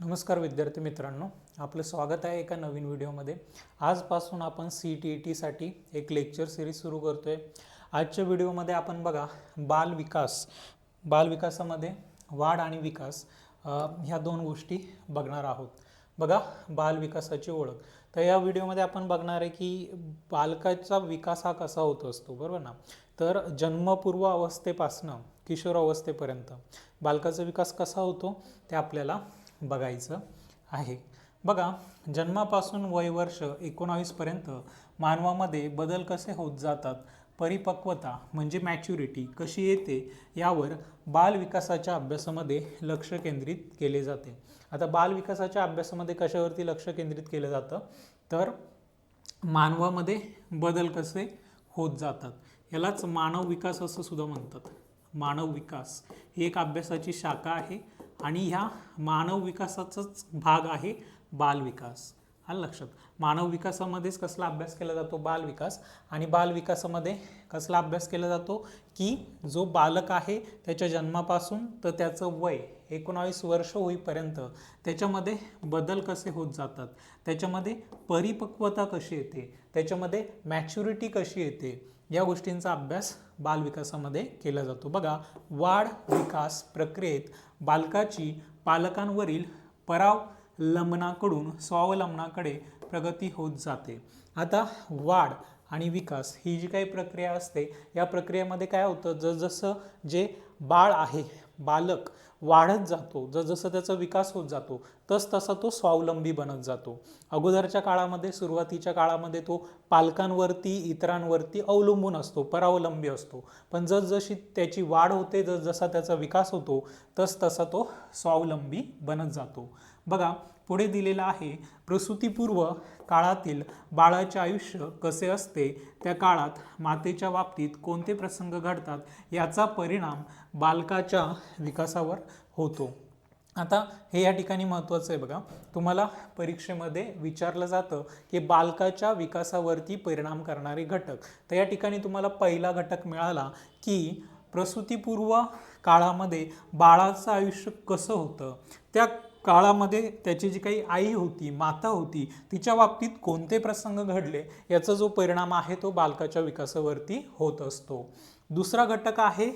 नमस्कार विद्यार्थी मित्रांनो आपलं स्वागत आहे एका नवीन व्हिडिओमध्ये. आजपासून आपण सी टी ई टीसाठी एक लेक्चर सिरीज सुरू करतो आहे आजच्या व्हिडिओमध्ये आपण बघा बाल विकास. बाल विकासामध्ये वाढ आणि विकास ह्या दोन गोष्टी बघणार आहोत. बघा बाल विकासाची ओळख. तर या व्हिडिओमध्ये आपण बघणार आहे की बालकाचा विकास हा कसा होत असतो बरोबर ना? तर जन्मपूर्व अवस्थेपासनं किशोर अवस्थेपर्यंत बालकाचा विकास कसा होतो ते आपल्याला बघायचं आहे. बघा जन्मापासून वय वर्ष एकोणावीसपर्यंत मानवामध्ये बदल कसे होत जातात परिपक्वता म्हणजे मॅच्युरिटी कशी येते यावर बाल विकासाच्या अभ्यासामध्ये लक्ष केंद्रित केले जाते. आता बाल विकासाच्या अभ्यासामध्ये कशावरती लक्ष केंद्रित केलं जातं? तर मानवामध्ये बदल कसे होत जातात? यालाच मानव विकास असं सुद्धा म्हणतात. मानव विकास ही एक अभ्यासाची शाखा आहे. आणि ह्या मानव विकासाचाच भाग आहे बालविकास. हा आलं लक्षात मानव विकासामध्येच कसला अभ्यास केला जातो? बालविकास. आणि बालविकासामध्ये कसला अभ्यास केला जातो? की जो बालक आहे त्याच्या जन्मापासून तर त्याचं वय एकोणावीस वर्ष होईपर्यंत त्याच्यामध्ये बदल कसे होत जातात? त्याच्यामध्ये परिपक्वता कशी येते? त्याच्यामध्ये मॅच्युरिटी कशी येते? या गोष्टींचा अभ्यास बालविकासामध्ये केला जातो. बघा वाढ विकास प्रक्रियेत बालकाची पालकांवरील परावलंबनाकडून स्वावलंबनाकडे प्रगती होत जाते. आता वाढ आणि विकास ही जी काही प्रक्रिया असते या प्रक्रियेमध्ये काय होतं? जसजसं जे बाळ आहे बालक वाढत जातो जसजसं त्याचा विकास होत जातो तस तसा तो स्वावलंबी बनत जातो. अगोदरच्या काळामध्ये सुरुवातीच्या काळामध्ये तो पालकांवरती इतरांवरती अवलंबून असतो परावलंबी असतो. पण जसजशी त्याची वाढ होते जसजसा त्याचा विकास होतो तस तसा तो स्वावलंबी बनत जातो. बघा पुढे दिलेला आहे प्रसूतीपूर्व काळातील बाळाचे आयुष्य कसे असते त्या काळात मातेच्या बाबतीत कोणते प्रसंग घडतात याचा परिणाम बालकाच्या विकासावर होतो. आता हे या ठिकाणी महत्त्वाचं आहे बघा. तुम्हाला परीक्षेमध्ये विचारलं जातं की बालकाच्या विकासावरती परिणाम करणारे घटक. तर या ठिकाणी तुम्हाला पहिला घटक मिळाला की प्रसूतीपूर्व काळामध्ये बाळाचं आयुष्य कसं होतं? त्या काळामध्ये त्याची जी काही आई होती माता होती तिच्या बाबतीत कोणते प्रसंग घडले? याचा जो परिणाम आहे तो बालकाच्या विकासावरती होत असतो. दुसरा घटक आहे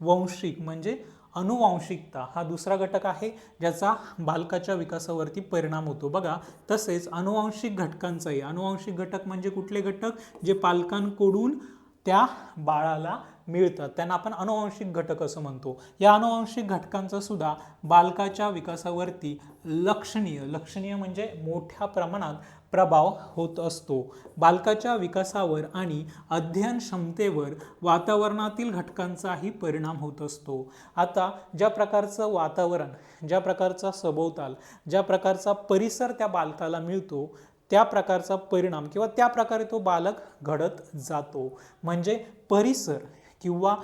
वंशिक म्हणजे अनुवांशिकता हा दुसरा घटक आहे ज्याचा बालकाच्या विकासावरती परिणाम होतो. बघा तसेच अनुवांशिक घटकांचाही. अनुवांशिक घटक म्हणजे कुठले घटक? जे पालकांकडून त्या बाळाला मिळतात. त्यांना आपण अनुवांशिक घटक असं म्हणतो. या अनुवांशिक घटकांचा सुद्धा बालकाच्या विकासावरती लक्षणीय लक्षणीय म्हणजे मोठ्या प्रमाणात प्रभाव होत असतो. बालकाच्या विकासावर आणि अध्ययन क्षमतेवर वातावरणातील घटकांचाही परिणाम होत असतो. आता ज्या प्रकारचं वातावरण ज्या प्रकारचा सभोवताल ज्या प्रकारचा परिसर त्या बालकाला मिळतो त्या प्रकारचा परिणाम किंवा त्या प्रकारे तो बालक घडत जातो. म्हणजे परिसर किंवा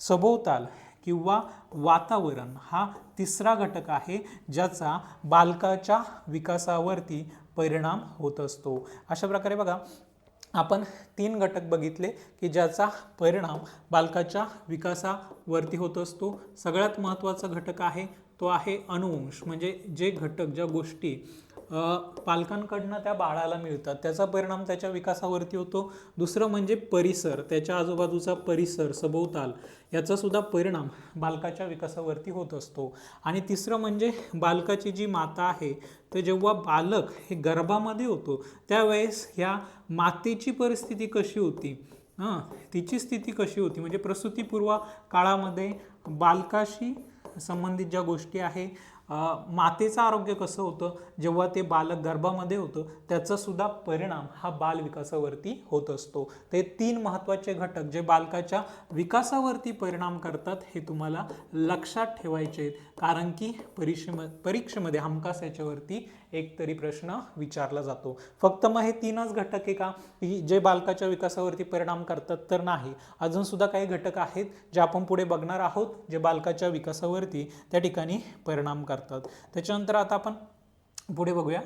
सभोवताल किंवा वातावरण हा तिसरा घटक आहे ज्याचा बालकाच्या विकासावरती परिणाम होत असतो. अशा प्रकारे बघा आपण तीन घटक बघितले की ज्याचा परिणाम बालकाच्या विकासावरती होत असतो. सगळ्यात महत्त्वाचा घटक आहे तो आहे अनुवंश. म्हणजे जे घटक ज्या गोष्टी पालकांकडनं त्या बाळाला मिळतात. त्याचा परिणाम त्याच्या विकासावरती होतो. दुसरं म्हणजे परिसर त्याच्या आजूबाजूचा परिसर सभोवताल याचा सुद्धा परिणाम बालकाच्या विकासावरती होत असतो. आणि तिसरं म्हणजे बालकाची जी माता आहे तर जेव्हा बालक हे गर्भामध्ये होतो त्यावेळेस ह्या मातेची परिस्थिती कशी होती? हां तिची स्थिती कशी होती? म्हणजे प्रसूतीपूर्व काळामध्ये बालकाशी संबंधित ज्या गोष्टी आहे मातेचं आरोग्य कसं होतं? जेव्हा ते बालक गर्भामध्ये होतं त्याचा सुद्धा परिणाम हा बाल विकासावरती होत असतो. ते तीन महत्त्वाचे घटक जे बालकाच्या विकासावरती परिणाम करतात हे तुम्हाला लक्षात ठेवायचे आहेत. कारण की परीक्षेम परीक्षेमध्ये हमखास याच्यावरती एक तरी प्रश्न विचारला जातो. फक्त मग हे तीनच घटक आहे का? की जे बालकाच्या विकासावरती परिणाम करतात तर नाही. अजून सुद्धा काही घटक आहेत जे आपण पुढे बघणार आहोत जे बालकाच्या विकासावरती त्या ठिकाणी परिणाम करतात. त्याच्यानंतर आता आपण पुढे बघूया.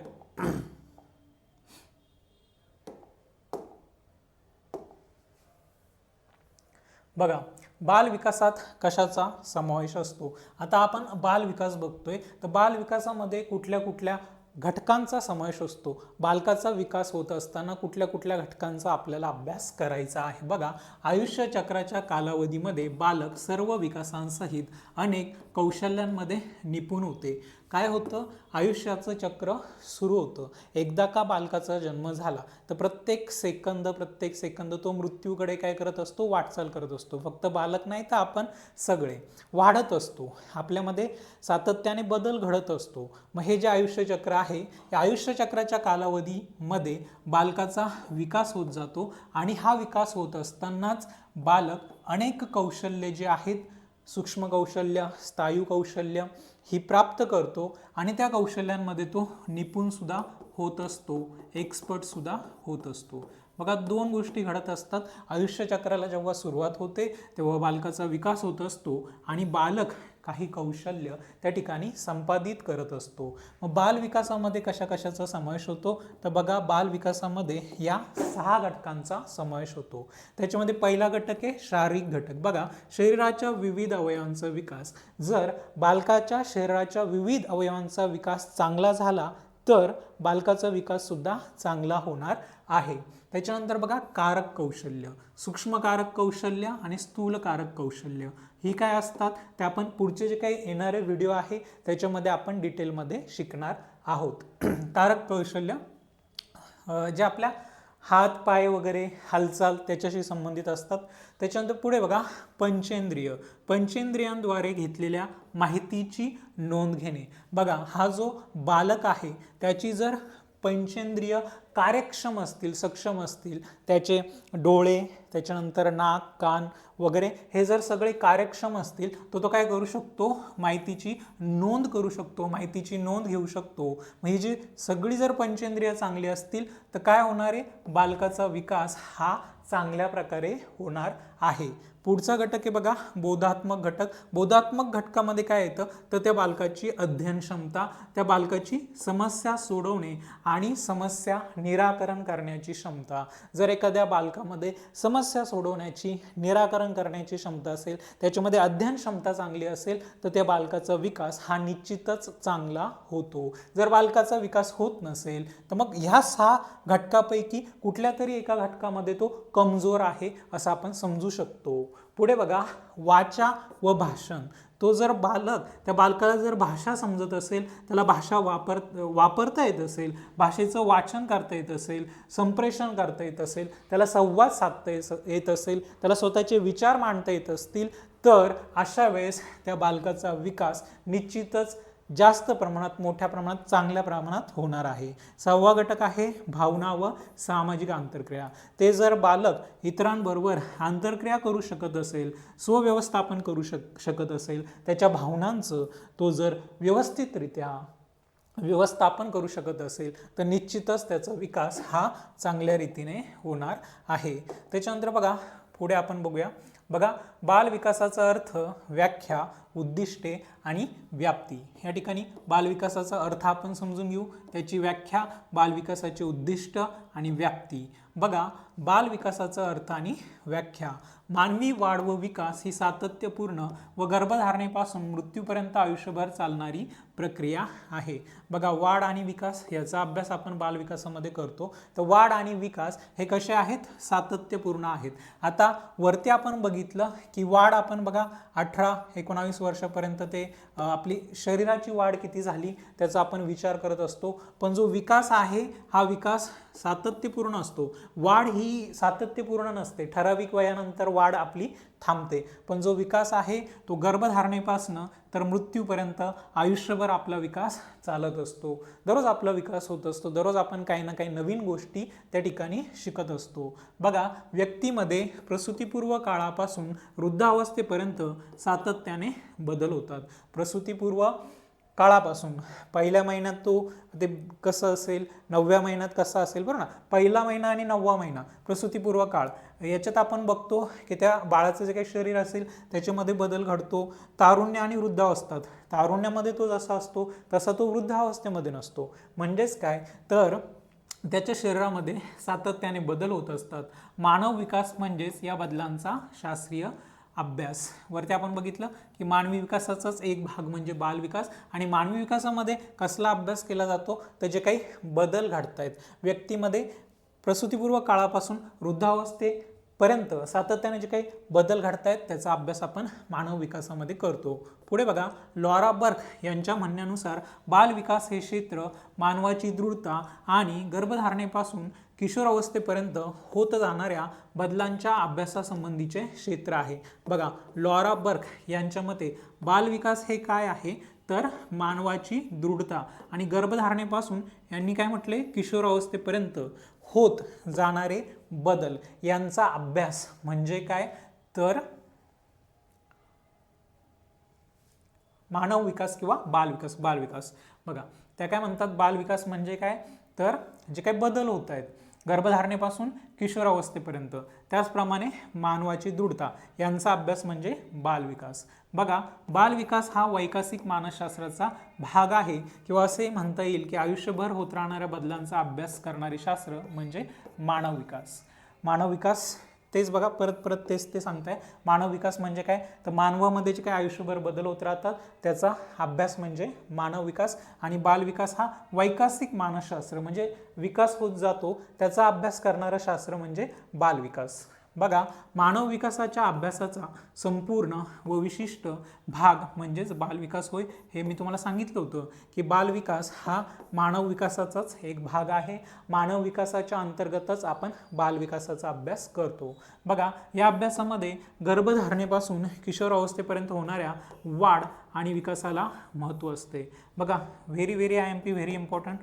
बघा बाल विकासात कशाचा समावेश असतो? आता आपण बाल विकास बघतोय. तर बाल विकासामध्ये कुठल्या कुठल्या घटकांचा समावेश असतो. बालकाचा विकास होत असताना कुठल्या कुठल्या घटकांचा आपल्याला अभ्यास करायचा आहे? बघा आयुष्य चक्राच्या कालावधीमध्ये बालक सर्व विकासांसहित अनेक कौशल्यांमध्ये निपुण होते. काय होतं? आयुष्याचं चक्र सुरू होतं. एकदा का बालकाचा जन्म झाला तर प्रत्येक सेकंद प्रत्येक सेकंद तो मृत्यूकडे काय करत असतो? वाटचाल करत असतो. फक्त बालक नाही तर आपण सगळे वाढत असतो. आपल्यामध्ये सातत्याने बदल घडत असतो. मग हे जे आयुष्य चक्र आहे या आयुष्य चक्राच्या कालावधीमध्ये बालकाचा विकास होत जातो आणि हा विकास होत असतानाच बालक अनेक कौशल्य जे आहेत सूक्ष्म कौशल्य स्थायू कौशल्य ही प्राप्त करतो आणि त्या कौशल्यांमध्ये तो निपुण सुद्धा होत असतो एक्सपर्ट सुद्धा होत असतो. बघा दोन गोष्टी घडत असतात. आयुष्यचक्राला जेव्हा सुरुवात होते तेव्हा बालकाचा विकास होत असतो आणि बालक काही कौशल्य त्या ठिकाणी संपादित करत असतो. मग बाल विकासामध्ये कशा कशाचा समावेश होतो? तर बघा बाल विकासामध्ये या सहा घटकांचा समावेश होतो. त्याच्यामध्ये पहिला घटक आहे शारीरिक घटक. बघा शरीराच्या विविध अवयवांचा विकास. जर बालकाच्या शरीराच्या विविध अवयवांचा विकास चांगला झाला तर बालकाचा विकाससुद्धा चांगला होणार आहे. त्याच्यानंतर बघा कारक कौशल्य. सूक्ष्मकारक कौशल्य आणि स्थूलकारक कौशल्य. ही काय असतात? ते आपण पुढचे जे काही येणारे व्हिडिओ आहे त्याच्यामध्ये आपण डिटेलमध्ये शिकणार आहोत. कारक कौशल्य जे आपल्या हात पाय वगैरे हालचाल त्याच्याशी संबंधित असतात. त्याच्यानंतर पुढे बघा पंचेंद्रिय. पंचेंद्रियांद्वारे घेतलेल्या माहितीची नोंद घेणे. बघा हा जो बालक आहे त्याची जर पंचेंद्रिय कार्यक्षम असतील सक्षम असतील त्याचे डोळे त्याच्यानंतर नाक कान वगैरे हे जर सगळे कार्यक्षम असतील तर तो काय करू शकतो? माहितीची नोंद करू शकतो माहितीची नोंद घेऊ शकतो. मग ही जी सगळी जर पंचेंद्रिय चांगली असतील तर काय होणार आहे? बालकाचा विकास हा चांगल्या प्रकारे होणार आहे. पुढचा घटक आहे बघा बोधात्मक घटक. बोधात्मक घटकामध्ये काय येतं? तर त्या बालकाची अध्ययन क्षमता त्या बालकाची समस्या सोडवणे आणि समस्या निराकरण करण्याची क्षमता. जर एखाद्या बालकामध्ये समस्या सोडवण्याची निराकरण करण्याची क्षमता असेल त्याच्यामध्ये अध्ययन क्षमता चांगली असेल तर त्या बालकाचा विकास हा निश्चितच चांगला होतो. जर बालकाचा विकास होत नसेल तर मग ह्या सहा घटकापैकी कुठल्या तरी एका घटकामध्ये तो कमजोर आहे असं आपण समजू शकतो. पुढे बघा वाचा व भाषण. तो जर बालक त्या बालकाला जर भाषा समजत असेल त्याला भाषा वापर वापरता येत असेल भाषेचं वाचन करता येत असेल संप्रेषण करता येत असेल त्याला संवाद साधता येत असेल त्याला स्वतःचे विचार मांडता येत असतील तर अशा वेळेस त्या बालकाचा विकास निश्चितच जास्त प्रमाणात मोठ्या प्रमाणात चांगल्या प्रमाणात होणार आहे. सहावा घटक आहे भावना व सामाजिक आंतरक्रिया. ते जर बालक इतरांबरोबर आंतरक्रिया करू शकत असेल स्वव्यवस्थापन करू शक शकत असेल त्याच्या भावनांचं तो जर व्यवस्थितरित्या व्यवस्थापन करू शकत असेल तर निश्चितच त्याचा विकास हा चांगल्या रीतीने होणार आहे. त्याच्यानंतर बघा पुढे आपण बघूया. बघा बाल विकासाचा अर्थ व्याख्या उद्दिष्टे आणि व्याप्ती. या ठिकाणी बालविकासाचा अर्थ आपण समजून घेऊ. त्याची व्याख्या बालविकासाचे उद्दिष्ट आणि व्याप्ती. बघा बालविकासाचा अर्थ आणि व्याख्या. मानवी वाढ व विकास ही सातत्यपूर्ण व गर्भधारणेपासून मृत्यूपर्यंत आयुष्यभर चालणारी प्रक्रिया आहे. बघा वाढ आणि विकास याचा अभ्यास आपण बालविकासामध्ये करतो. तर वाढ आणि विकास हे कसे आहेत? सातत्यपूर्ण आहेत. आता वरती आपण बघितलं की वाढ आपण बघा अठरा एकोणावीस वर्षापर्यंत ते आपली शरीराची वाढ किती झाली त्याचा आपण विचार करत असतो. पण जो विकास आहे हा विकास सातत्यपूर्ण असतो. वाढ ही सातत्यपूर्ण नसते. ठराविक वयानंतर वाढ आपली थांबते. पण जो विकास आहे तो गर्भधारणेपासनं तर मृत्यूपर्यंत आयुष्यभर आपला विकास चालत असतो. दररोज आपला विकास होत असतो. दररोज आपण काही ना काही नवीन गोष्टी त्या ठिकाणी शिकत असतो. बघा व्यक्तीमध्ये प्रसूतीपूर्व काळापासून वृद्धावस्थेपर्यंत सातत्याने बदल होतात. प्रसूतीपूर्व काळापासून. पहिल्या महिन्यात तो ते कसं असेल नवव्या महिन्यात कसं असेल बरं ना. पहिला महिना आणि नववा महिना प्रसूतीपूर्व काळ. याच्यात आपण बघतो की त्या बाळाचं जे काही शरीर असेल त्याच्यामध्ये बदल घडतो. तारुण्य आणि वृद्धावस्थात तारुण्यामध्ये तो जसा असतो तसा तो वृद्धावस्थेमध्ये नसतो. म्हणजेच काय? तर त्याच्या शरीरामध्ये सातत्याने बदल होत असतात. मानव विकास म्हणजेच या बदलांचा शास्त्रीय अभ्यास. वरती आपण बघितलं की मानवी विकासाचाच एक भाग म्हणजे बालविकास आणि मानवी विकासामध्ये कसला अभ्यास केला जातो? तर जे काही बदल घडत आहेत व्यक्तीमध्ये प्रसूतीपूर्व काळापासून वृद्धावस्थे पर्यंत सातत्याने जे काही बदल घडत आहेत त्याचा अभ्यास आपण मानव विकासामध्ये करतो. पुढे बघा लॉरा बर्ग यांच्या म्हणण्यानुसार बालविकास हे क्षेत्र मानवाची दृढता आणि गर्भधारणेपासून किशोरावस्थेपर्यंत होत जाणाऱ्या बदलांच्या अभ्यासासंबंधीचे क्षेत्र आहे. बघा लॉरा बर्ग यांच्या मते बालविकास हे काय आहे? तर मानवाची दृढता आणि गर्भधारणेपासून यांनी काय म्हटले? किशोरावस्थेपर्यंत होत जाणारे बदल यांचा अभ्यास म्हणजे काय? तर मानव विकास किंवा बालविकास बालविकास बघा त्या काय म्हणतात? बालविकास म्हणजे काय? तर जे काही बदल होत आहेत गर्भधारणेपासून किशोरावस्थेपर्यंत. त्याचप्रमाणे मानवाची दृढता यांचा अभ्यास म्हणजे बालविकास. बघा बालविकास हा वैकासिक मानसशास्त्राचा भाग आहे किंवा असे म्हणता येईल की आयुष्यभर होत राहणाऱ्या बदलांचा अभ्यास करणारे शास्त्र म्हणजे मानव विकास मानव विकास तेच बघा परत परत तेच ते सांगताय. मानव विकास म्हणजे काय? तर मानवामध्ये जे काय आयुष्यभर बदल होत राहतात त्याचा अभ्यास म्हणजे मानव विकास आणि बालविकास हा वैकासिक मानसशास्त्र. म्हणजे विकास होत जातो त्याचा अभ्यास करणारं शास्त्र म्हणजे बालविकास बघा मानव विकासाच्या अभ्यासाचा संपूर्ण व विशिष्ट भाग म्हणजेच बालविकास होय हे मी तुम्हाला सांगितलं होतं की बालविकास हा मानव विकासाचाच एक भाग आहे. मानव विकासाच्या अंतर्गतच आपण बालविकासाचा अभ्यास करतो. बघा या अभ्यासामध्ये गर्भधारणेपासून किशोर अवस्थेपर्यंत होणाऱ्या वाढ आणि विकासाला महत्त्व असते. बघा very very I M P very important.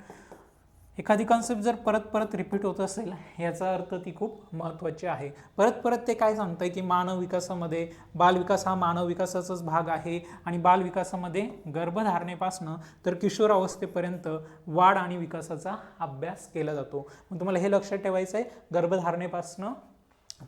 एखादी कॉन्सेप्ट जर परत परत रिपीट होत असेल याचा अर्थ ती खूप महत्त्वाची आहे. परत परत ते काय सांगतंय की मानव विकासामध्ये बालविकास हा मानव विकासाचाच भाग आहे आणि बालविकासामध्ये गर्भधारणेपासनं तर किशोरावस्थेपर्यंत वाढ आणि विकासाचा अभ्यास केला जातो. मग तुम्हाला हे लक्षात ठेवायचं आहे गर्भधारणेपासनं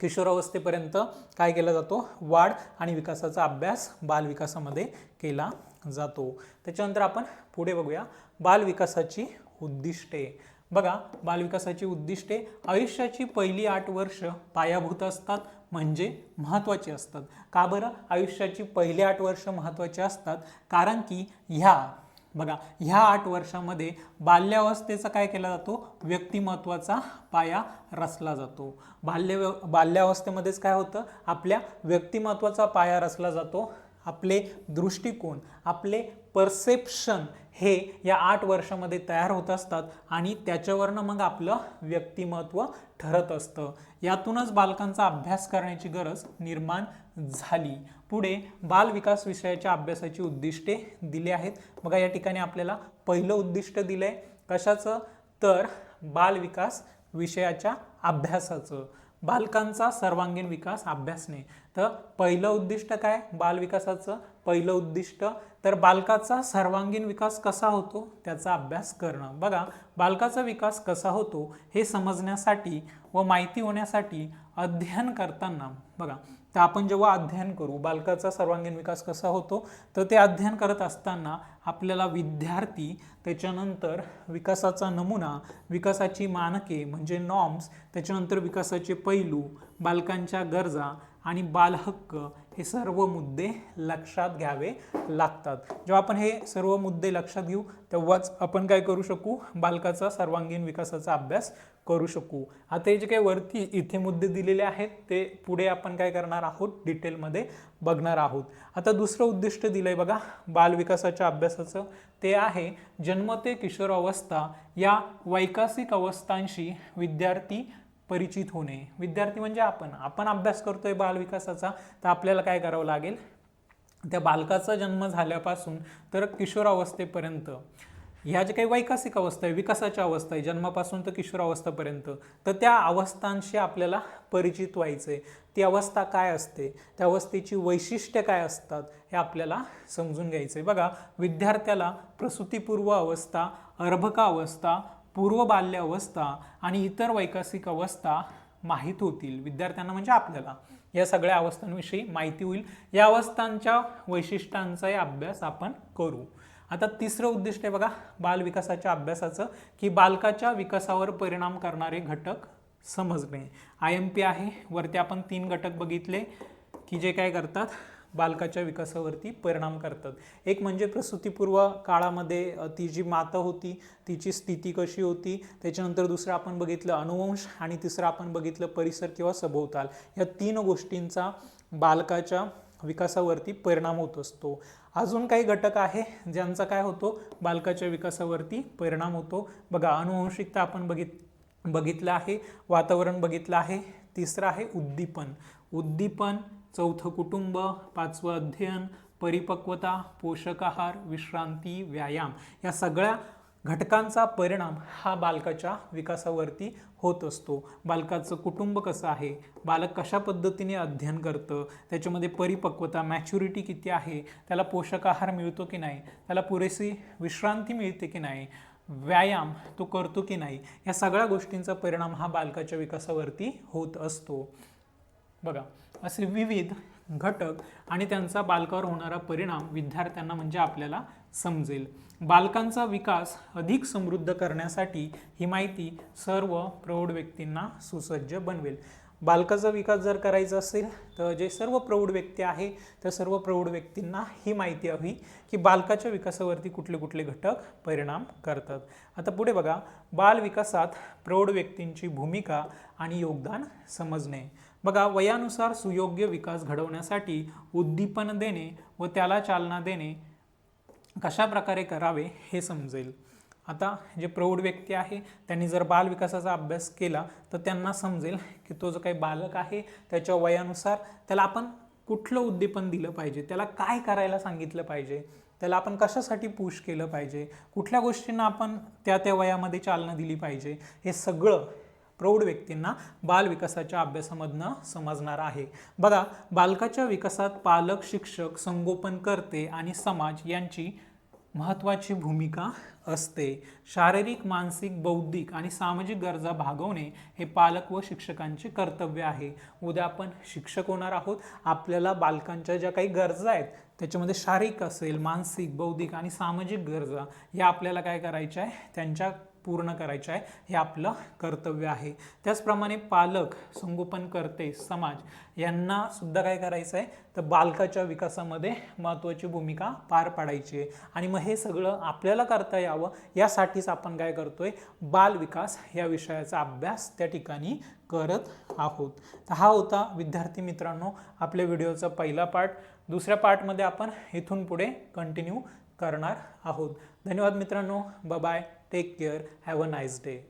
किशोरावस्थेपर्यंत काय केला जातो? वाढ आणि विकासाचा अभ्यास बालविकासामध्ये केला जातो. त्याच्यानंतर आपण पुढे बघूया बालविकासाची उद्दिष्टे. बघा बालविकासाची उद्दिष्टे आयुष्याची पहिली आठ वर्ष पायाभूत असतात म्हणजे महत्त्वाची असतात. का बरं? आयुष्याची पहिली आठ वर्ष महत्त्वाची असतात कारण की ह्या बघा ह्या आठ वर्षामध्ये बाल्यावस्थेचा काय केला जातो? व्यक्तिमत्वाचा पाया रचला जातो. बाल्य बाल्यावस्थेमध्येच काय होतं? आपल्या व्यक्तिमत्वाचा पाया रचला जातो. आपले दृष्टिकोन आपले परसेप्शन हे या आठ वर्षामध्ये तयार होत असतात आणि त्याच्यावरनं मग आपलं व्यक्तिमत्व ठरत असतं. यातूनच बालकांचा अभ्यास करण्याची गरज निर्माण झाली. पुढे बालविकास विषयाच्या अभ्यासाची उद्दिष्टे दिली आहेत. बघा या ठिकाणी आपल्याला पहिलं उद्दिष्ट दिलं आहे कशाचं? तर बालविकास विषयाच्या अभ्यासाचं. बालकांचा सर्वांगीण विकास अभ्यासणे तर पहिलं उद्दिष्ट काय? बालविकासाचं पहिलं उद्दिष्ट तर बालकाचा सर्वांगीण विकास कसा होतो त्याचा अभ्यास करणं. बघा बालकाचा विकास कसा होतो हे समजण्यासाठी व माहिती होण्यासाठी अध्ययन करताना बघा तर आपण जेव्हा अध्ययन करू बालकाचा सर्वांगीण विकास कसा होतो तर ते अध्ययन करत असताना आपल्याला विद्यार्थी त्याच्यानंतर विकासाचा नमुना विकासाची मानके म्हणजे नॉर्म्स त्याच्यानंतर विकासाचे पैलू बालकांच्या गरजा आणि बालहक्क हे सर्व मुद्दे लक्षात घ्यावे लागतात. जेव्हा आपण हे सर्व मुद्दे लक्षात घेऊ तेव्हाच आपण काय करू शकू? बालकाचा सर्वांगीण विकासाचा अभ्यास करू शकू. आता हे जे काही वरती इथे मुद्दे दिलेले आहेत ते पुढे आपण काय करणार आहोत? डिटेलमध्ये बघणार आहोत. आता दुसरं उद्दिष्ट दिलंय बघा बालविकासाच्या अभ्यासाचं. ते आहे जन्म ते किशोर अवस्था या वैकासिक अवस्थांशी विद्यार्थी परिचित होणे. विद्यार्थी म्हणजे आपण. आपण अभ्यास करतोय बालविकासाचा तर आपल्याला काय करावं लागेल? त्या बालकाचा जन्म झाल्यापासून तर किशोरावस्थेपर्यंत. ह्या जे काही वैकासिक अवस्था आहे विकासाच्या अवस्था आहे जन्मापासून तर किशोरावस्थेपर्यंत तर त्या अवस्थांशी आपल्याला परिचित व्हायचं आहे ती अवस्था काय असते? त्या अवस्थेची वैशिष्ट्य काय असतात? हे आपल्याला समजून घ्यायचं आहे बघा विद्यार्थ्याला प्रसूतीपूर्व अवस्था अर्भका अवस्था पूर्व बाल्यावस्था आणि इतर वैकासिक अवस्था माहीत होतील विद्यार्थ्यांना म्हणजे आपल्याला. या सगळ्या अवस्थांविषयी माहिती होईल. या अवस्थांच्या वैशिष्ट्यांचाही अभ्यास आपण करू. आता तिसरं उद्दिष्ट आहे बघा बालविकासाच्या अभ्यासाचं की बालकाच्या विकासावर परिणाम करणारे घटक समजणे. आय एम पी आहे वरती आपण तीन घटक बघितले की जे काय करतात? बालकाच्या विकासावरती परिणाम करतात. एक म्हणजे प्रसूतीपूर्व काळामध्ये ती जी माता होती तिची स्थिती कशी होती त्याच्यानंतर दुसरं आपण बघितलं अनुवंश आणि तिसरं आपण बघितलं परिसर किंवा सभोवताल. या तीन गोष्टींचा बालकाच्या विकासावरती परिणाम होत असतो. अजून काही घटक आहे ज्यांचा काय होतो बालकाच्या विकासावरती परिणाम होतो. बघा अनुवंशिकता आपण बघित बघितलं आहे वातावरण बघितलं आहे तिसरं आहे उद्दीपन. उद्दीपन चौथं कुटुंब पाचवं अध्ययन परिपक्वता पोषक आहार विश्रांती व्यायाम या सगळ्या घटकांचा परिणाम हा बालकाच्या विकासावरती होत असतो. बालकाचं कुटुंब कसं आहे? बालक कशा पद्धतीने अध्ययन करतं? त्याच्यामध्ये परिपक्वता मॅच्युरिटी किती आहे? त्याला पोषक आहार मिळतो की नाही? त्याला पुरेशी विश्रांती मिळते की नाही? व्यायाम तो करतो की नाही? या सगळ्या गोष्टींचा परिणाम हा बालकाच्या विकासावरती होत असतो. बघा असे विविध घटक आणि त्यांचा बालकावर होणारा परिणाम विद्यार्थ्यांना म्हणजे आपल्याला समजेल. बालकांचा विकास अधिक समृद्ध करण्यासाठी ही माहिती सर्व प्रौढ व्यक्तींना सुसज्ज बनवेल. बालकाचा विकास जर करायचा असेल तर जे सर्व प्रौढ व्यक्ती आहे त्या सर्व प्रौढ व्यक्तींना ही माहिती हवी की बालकाच्या विकासावरती कुठले कुठले घटक परिणाम करतात. आता पुढे बघा बाल विकासात प्रौढ व्यक्तींची भूमिका आणि योगदान समजणे. बघा वयानुसार सुयोग्य विकास घडवण्यासाठी उद्दीपन देणे व त्याला चालना देणे कशा प्रकारे करावे हे समजेल. आता जे प्रौढ व्यक्ती आहे त्यांनी जर बाल विकासाचा अभ्यास केला तर त्यांना समजेल की तो जो काही बालक आहे त्याच्या वयानुसार त्याला आपण कुठलं उद्दीपन दिलं पाहिजे त्याला काय करायला सांगितलं पाहिजे त्याला आपण कशासाठी पुश केलं पाहिजे कुठल्या गोष्टींना आपण त्या त्या वयामध्ये चालना दिली पाहिजे हे सगळं प्रौढ व्यक्तींना बाल विकासाच्या अभ्यासामधनं समजणार आहे. बघा बालकाच्या विकासात पालक शिक्षक संगोपनकर्ते आणि समाज यांची महत्त्वाची भूमिका असते. शारीरिक मानसिक बौद्धिक आणि सामाजिक गरजा भागवणे हे पालक व शिक्षकांचे कर्तव्य आहे. उद्या आपण शिक्षक होणार आहोत. आपल्याला बालकांच्या ज्या काही गरजा आहेत त्याच्यामध्ये शारीरिक असेल मानसिक बौद्धिक आणि सामाजिक गरजा या आपल्याला काय करायच्या आहे? त्यांच्या पूर्ण करायचं आहे हे आपलं कर्तव्य आहे. त्याचप्रमाणे पालक संगोपनकर्ते समाज यांना सुद्धा काय करायचं आहे? तर बालकाच्या विकासामध्ये महत्त्वाची भूमिका पार पाडायची आहे. आणि मग हे सगळं आपल्याला करता यावं यासाठीच आपण काय करतोय? बाल विकास या विषयाचा अभ्यास त्या ठिकाणी करत आहोत. तर हा होता विद्यार्थी मित्रांनो आपल्या व्हिडिओचा पहिला पार्ट. दुसऱ्या पार्टमध्ये आपण इथून पुढे कंटिन्यू करणार आहोत. धन्यवाद मित्रांनो. Bye Take care. Have a nice day.